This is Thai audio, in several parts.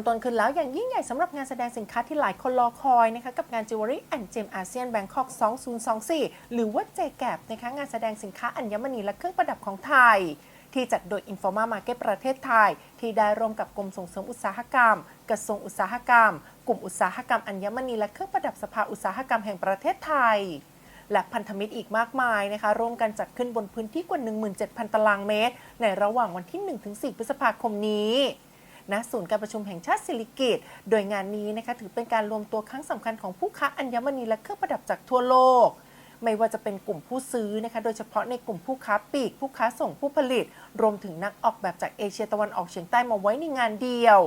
มต้นขึ้นแล้วอย่างยิ่งใหญ่สำหรับงานแสดงสินค้าที่หลายคนรอคอยนะคะกับงาน Jewelry and Gem ASEAN Bangkok 2024 หรือว่า JGAP นะคะงานแสดงสินค้าอัญมณีและเครื่องประดับของไทย ที่จัดโดย Informa Market ประเทศไทย ที่ได้ร่วมกับกรมส่งเสริมอุตสาหกรรม กระทรวงอุตสาหกรรม กลุ่มอุตสาหกรรมอัญมณีและเครื่องประดับสภาอุตสาหกรรมแห่งประเทศไทยและพันธมิตรอีกมากมายนะคะร่วมกันจัดขึ้นบนพื้นที่กว่า 17,000 ตารางเมตร ในระหว่างวันที่ 1-4 พฤษภาคมนี้ ณศูนย์การประชุมแห่งชาติสิริกิตโดยงานนี้นะคะถือเป็นการรวมตัวครั้งสำคัญของผู้ค้าอัญมณีและเครื่องประดับจากทั่วโลก ไม่ว่าจะเป็นกลุ่มผู้ซื้อนะคะ โดยเฉพาะในกลุ่มผู้ค้าปลีก ผู้ค้าส่งผู้ผลิต รวมถึงนักออกแบบจากเอเชียตะวันออกเฉียงใต้มาไว้ในงานเดียว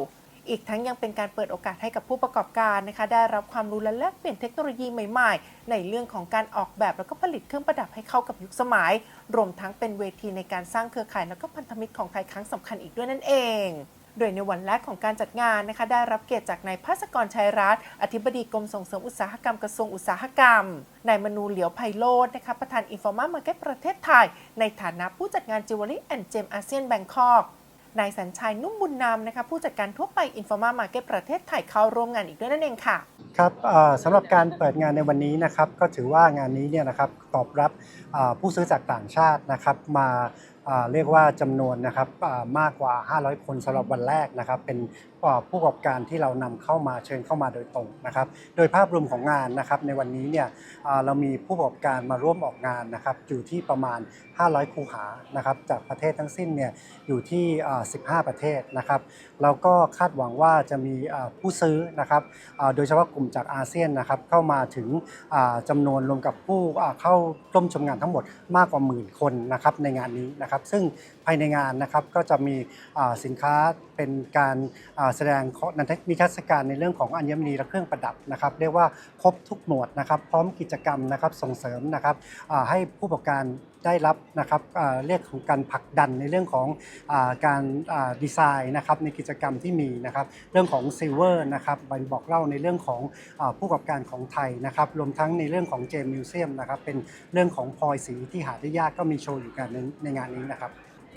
อีกทั้งยังเป็นการเปิดโอกาสให้กับผู้ประกอบการนะคะ ได้รับความรู้และแลกเปลี่ยนเทคโนโลยีใหม่ๆ ในเรื่องของการออกแบบแล้วก็ผลิตเครื่องประดับให้เข้ากับยุคสมัย รวมทั้งเป็นเวทีในการสร้างเครือข่ายแล้วก็พันธมิตรของไทยครั้งสำคัญอีกด้วยนั่นเอง โดยในวันแรกของการจัดงานนะคะได้รับเกียรติจากนายภาสกรชัยรัตน์อธิบดีกรมส่งเสริมอุตสาหกรรมกระทรวงอุตสาหกรรมนายมนูเหลียวไพโรจน์นะคะประธานอินฟอร์มามาร์เก็ตประเทศไทย ในฐานะผู้จัดงาน Jewelry and Gem ASEAN Bangkok นายสัญชัยนุ่มบุญนำนะคะผู้จัดการทั่วไปอินฟอร์มามาร์เก็ตประเทศไทยเข้าร่วมงานอีกด้วยนั่นเองค่ะ ครับสำหรับการเปิดงานในวันนี้นะครับก็ถือว่างานนี้เนี่ยนะครับตอบรับผู้ซื้อจากต่างชาตินะครับมา เรียกว่าจำนวนนะครับมากกว่า 500 คนสำหรับวันแรกนะครับ เป็นผู้ประกอบการที่เรานำเข้ามาเชิญเข้ามาโดยตรงนะครับ โดยภาพรวมของงานนะครับ ในวันนี้เนี่ยเรามีผู้ประกอบการมาร่วมออกงานนะครับ อยู่ที่ประมาณ 500 คูหานะครับ จากประเทศทั้งสิ้นเนี่ยอยู่ที่ 15 ประเทศนะครับเราก็คาดหวังว่าจะมีผู้ซื้อนะครับโดยเฉพาะกลุ่มจากอาเซียนนะครับ เข้ามาถึงอ่าจำนวนรวมกับผู้เข้าร่วมชมงานทั้งหมดมากกว่าหมื่นคนนะครับในงานนี้นะครับซึ่งภายในงานนะครับก็จะมีสินค้าเป็นการแสดงนิทรรศการในเรื่องของอัญมณีและเครื่องประดับนะครับ เรียกว่าครบทุกหมวดนะครับ พร้อมกิจกรรมนะครับส่งเสริมนะครับให้ผู้ประกอบการ ได้รับนะครับเรียกของการผลักดันในเรื่องของการดีไซน์นะครับในกิจกรรมที่มีนะครับเรื่องของซิลเวอร์นะครับบอกเล่าในเรื่องของผู้ประกอบการของไทยนะครับรวมทั้งในเรื่องของเจมมิวเซียมนะครับเป็นเรื่องของพลอยสีที่หาได้ยากก็มีโชว์อยู่กันในงานนี้นะครับ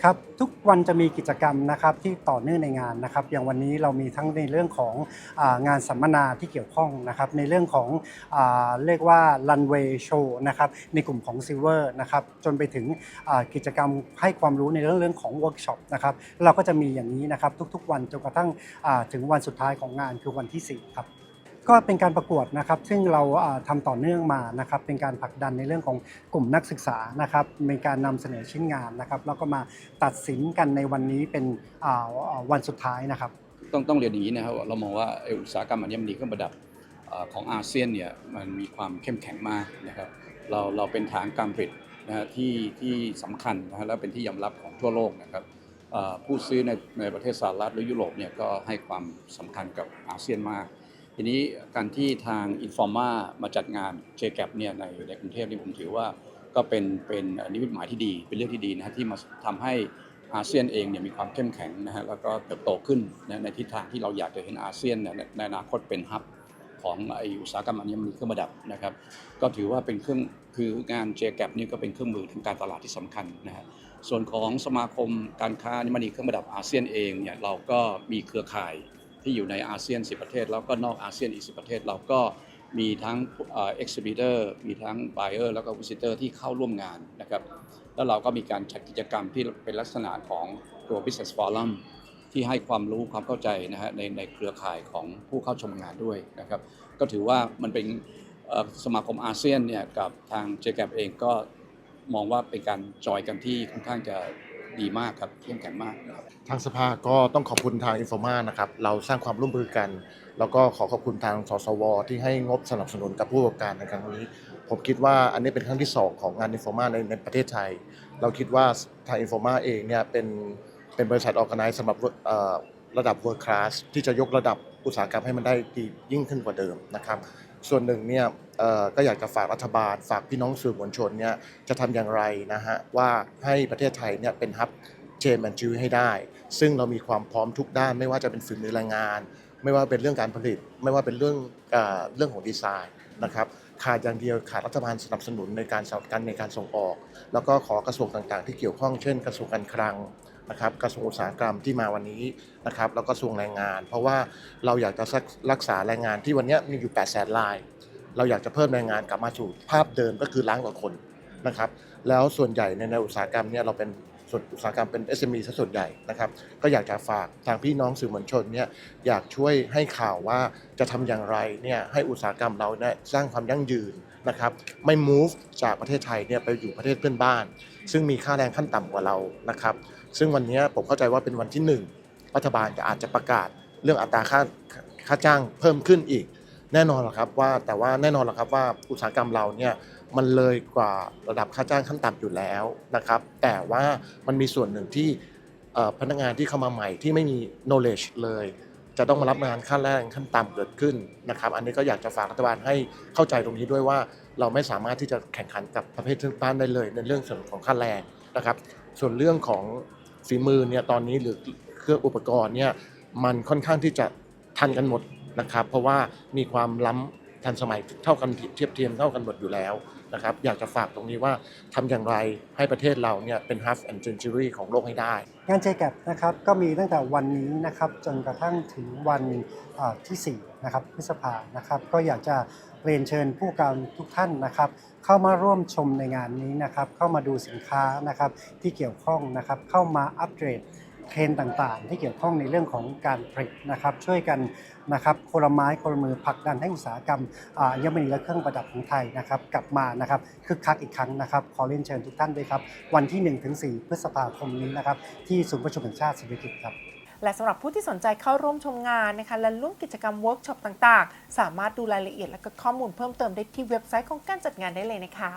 ครับทุกวันจะมีกิจกรรมนะครับที่ต่อเนื่องในงานนะครับ อย่างวันนี้เรามีทั้งในเรื่องของงานสัมมนาที่เกี่ยวข้องนะครับ ในเรื่องของเรียกว่ารันเวย์โชว์นะครับในกลุ่มของซิลเวอร์นะครับจนไปถึงกิจกรรมให้ความรู้ในเรื่องเรื่องของเวิร์กช็อปนะครับเราก็จะมีอย่างนี้นะครับทุกๆวันจนกระทั่งถึงวันสุดท้ายของงานคือวันที่สี่ครับ ก็เป็นการประกวดนะครับ ซึ่งเราอ่าทำต่อเนื่องมานะครับ เป็นการผลักดันในเรื่องของกลุ่มนักศึกษานะครับมีการนำเสนอชิ้นงานนะครับ แล้วก็มาตัดสินกันในวันนี้เป็นวันสุดท้ายนะครับ ต้องต้องเรียนอย่างนี้นะครับเรามองว่าอุตสาหกรรมอัญมณีเครื่องประดับของอาเซียนเนี่ยมันมีความเข้มแข็งมากนะครับ เราเราเป็นฐานการผลิตนะฮะที่ที่สำคัญนะฮะและเป็นที่ยอมรับของทั่วโลกนะครับผู้ซื้อในในประเทศสหรัฐหรือยุโรปเนี่ยก็ให้ความสำคัญกับอาเซียนมาก ทีนี้การที่ทาง Informa มาจัดงาน JGAP เนี่ยในในกรุงเทพนี่ผมถือว่าก็เป็นเป็นนิมิตหมายที่ดี เป็นเรื่องที่ดีนะฮะที่มาทำให้อาเซียนเองเนี่ยมีความเข้มแข็งนะฮะแล้วก็เติบโตขึ้นนะในทิศทางที่เราอยากจะเห็นอาเซียนเนี่ยในอนาคตเป็นฮับของไออุตสาหกรรมอัญมณีเครื่องประดับนะครับ ก็ถือว่าเป็นเครื่องคืองาน j g a p นี่ก็เป็นเครื่องมือทางการตลาดที่สำคัญนะฮะส่วนของสมาคมการค้าอัญมณีเครื่องประดับอาเซียนเองเนี่ยเราก็มีเครือข่าย ที่อยู่ในอาเซียน 10 ประเทศ แล้วก็นอกอาเซียนอีก 10 ประเทศ เราก็มีทั้งเอ็กซิบิเตอร์มีทั้ง buyer แล้วก็ visitor ที่เข้าร่วมงานนะครับแล้วเราก็มีการจัดกิจกรรมที่เป็นลักษณะของตัว Business Forum ที่ให้ความรู้ความเข้าใจนะฮะในในเครือข่ายของผู้เข้าชมงานด้วยนะครับ ก็ถือว่ามันเป็นสมาคมอาเซียนเนี่ยกับทาง j g a p เองก็มองว่าเป็นการจอยกันที่ค่อนข้างจะ ดีมากครับเข้มแข็งมากครับทางสภาก็ต้องขอบคุณทางอินโฟมานะครับ เราสร้างความร่วมมือกัน แล้วก็ขอขอบคุณทางสสว ที่ให้งบสนับสนุนกับผู้ประกอบการในครั้งนี้ ผมคิดว่าอันนี้เป็นครั้งที่ 2 ของงานอินโฟมาในในประเทศไทย เราคิดว่าทางอินโฟมาเองเนี่ยเป็นเป็นบริษัทออกไนซ์สำหรับระดับ world class ที่จะยกระดับอุตสาหกรรมให้มันได้ดียิ่งขึ้นกว่าเดิมนะครับ ส่วนหนึ่งเนี่ย ก็อยากจะฝากรัฐบาล ฝากพี่น้องสื่อมวลชนเนี่ยจะทำอย่างไรนะฮะว่าให้ประเทศไทยเนี่ยเป็นฮับเจมแอนจิวให้ได้ ซึ่งเรามีความพร้อมทุกด้าน ไม่ว่าจะเป็นฝีมือแรงงาน ไม่ว่าเป็นเรื่องการผลิต ไม่ว่าเป็นเรื่องเอเรื่องของดีไซน์นะครับขาดอย่างเดียวขาดรัฐบาลสนับสนุนในการสนับการในการส่งออก แล้วก็ขอกระทรวงต่างๆ ที่เกี่ยวข้องเช่น กระทรวงการคลังนะครับกระทรวงอุตสาหกรรมที่มาวันนี้นะครับแล้วก็กระทรวงแรงงาน เพราะว่าเราอยากจะรักษาแรงงานที่วันนี้มีอยู่8 0 0แสนราย เราอยากจะเพิ่มแรงงานกลับมาสู่ภาพเดิมก็คือล้านกว่าคนนะครับ แล้วส่วนใหญ่ในในอุตสาหกรรมเนี่ยเราเป็นส่วนอุตสาหกรรมเป็น SME ซะส่วนใหญ่นะครับ ก็อยากจะฝากทางพี่น้องสื่อมวลชนเนี่ยอยากช่วยให้ข่าวว่าจะทำอย่างไรเนี่ยให้อุตสาหกรรมเราเนี่ยสร้างความยั่งยืนนะครับ ไม่ move จากประเทศไทยเนี่ยไปอยู่ประเทศเพื่อนบ้าน ซึ่งมีค่าแรงขั้นต่ำกว่าเรานะครับ ซึ่งวันนี้ผมเข้าใจว่าเป็นวันที่หนึ่งรัฐบาลจะอาจจะประกาศเรื่องอัตราค่าค่าจ้างเพิ่มขึ้นอีก แน่นอนหรอกครับว่าแต่ว่าแน่นอนหรอกครับว่าอุตสาหกรรมเราเนี่ยมันเลยกว่าระดับค่าจ้างขั้นต่ำอยู่แล้วนะครับ แต่ว่ามันมีส่วนหนึ่งที่พนักงานที่เข้ามาใหม่ที่ไม่มี knowledge เลย จะต้องมารับงานค่าแรงขั้นต่ำเกิดขึ้นนะครับ อันนี้ก็อยากจะฝากรัฐบาลให้เข้าใจตรงนี้ด้วยว่า เราไม่สามารถที่จะแข่งขันกับประเทศเพื่อนบ้านได้เลย ในเรื่องส่วนของค่าแรงนะครับ ส่วนเรื่องของฝีมือเนี่ยตอนนี้หรือเครื่องอุปกรณ์เนี่ยมันค่อนข้างที่จะทันกันหมด นะครับ เพราะว่ามีความล้ำทันสมัยเท่ากันเทียบเทียมเท่ากันหมดอยู่แล้วนะครับ อยากจะฝากตรงนี้ว่าทำอย่างไรให้ประเทศเราเนี่ยเป็น half and century ของโลกให้ได้ งาน JGAP นะครับก็มีตั้งแต่วันนี้นะครับจนกระทั่งถึงวันเอ่อที่4นะครับพฤษภานะครับ ก็อยากจะเรียนเชิญผู้การทุกท่านนะครับ เข้ามาร่วมชมในงานนี้นะครับ เข้ามาดูสินค้านะครับที่เกี่ยวข้องนะครับ เข้ามาอัปเดต เทรนต่างๆ ที่เกี่ยวข้องในเรื่องของการผลิตนะครับ ช่วยกันนะครับคนละไม้คนละมือผลักดันให้อุตสาหกรรมอ่าอัญมณีและเครื่องประดับของไทยนะครับ กลับมานะครับคึกคักอีกครั้งนะครับ ขอเรียนเชิญทุกท่านด้วยครับ วันที่ 1-4 พฤษภาคมนี้นะครับที่ศูนย์ประชุมแห่งชาติสิริกิติ์ครับและสำหรับผู้ที่สนใจเข้าร่วมชมงานนะคะและร่วมกิจกรรมเวิร์กช็อปต่าง ๆ สามารถดูรายละเอียดและก็ข้อมูลเพิ่มเติมได้ที่เว็บไซต์ของการจัดงานได้เลยนะคะ